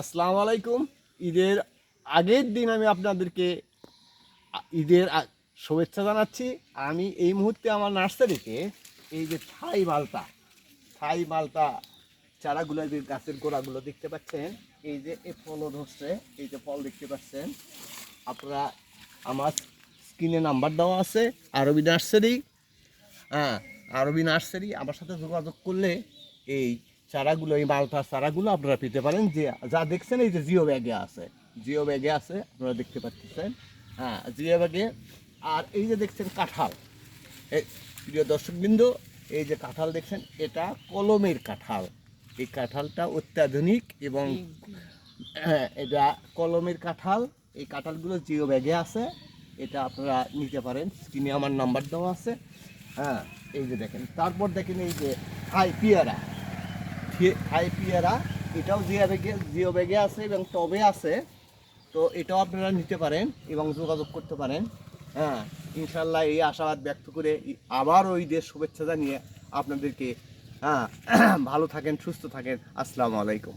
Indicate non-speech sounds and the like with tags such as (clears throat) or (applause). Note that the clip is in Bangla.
আসসালামু আলাইকুম। ঈদের আগের দিন আমি আপনাদেরকে ঈদের শুভেচ্ছা জানাচ্ছি। আমি এই মুহূর্তে আমার নার্সারিতে এই যে থাই মালটা থাই মালটা চারাগুলো যে গাছের গোড়াগুলো দেখতে পাচ্ছেন, এই যে এ ফলও ধরছে, এই যে ফল দেখতে পাচ্ছেন। আপনারা আমার স্ক্রিনে নাম্বার দেওয়া আছে, আরবি নার্সারি। হ্যাঁ আরবি নার্সারি। আমার সাথে যোগাযোগ করলে এই চারাগুলো এই মালটার চারাগুলো আপনারা পেতে পারেন। যে যা দেখছেন এই যে জিও ব্যাগে আছে। জিও ব্যাগে আছে আপনারা দেখতে পাচ্ছেন। হ্যাঁ জিও ব্যাগে। আর এই যে দেখছেন কাঁঠাল। এই প্রিয় দর্শকবৃন্দ এই যে কাঁঠাল দেখছেন এটা কলমের কাঁঠাল। এই কাঁঠালটা অত্যাধুনিক এবং হ্যাঁ, এটা কলমের কাঁঠাল। এই কাঁঠালগুলো জিও ব্যাগে আছে। এটা আপনারা নিতে পারেন। স্ক্রিনে আমার নাম্বার দেওয়া আছে। হ্যাঁ এই যে দেখেন। তারপর দেখেন এই যে হাই পিয়ারা। থি- হাই পিয়ারা এটাও জিও ব্যাগে জিও ব্যাগে আছে এবং টবে আছে। তো এটাও আপনারা নিতে পারেন এবং যোগাযোগ করতে পারেন। হ্যাঁ ইনশাল্লাহ এই আশাবাদ ব্যক্ত করে আবার আবারও ঈদের শুভেচ্ছা জানিয়ে আপনাদেরকে হ্যাঁ (clears throat) ভালো থাকেন, সুস্থ থাকেন। আসসালামু আলাইকুম।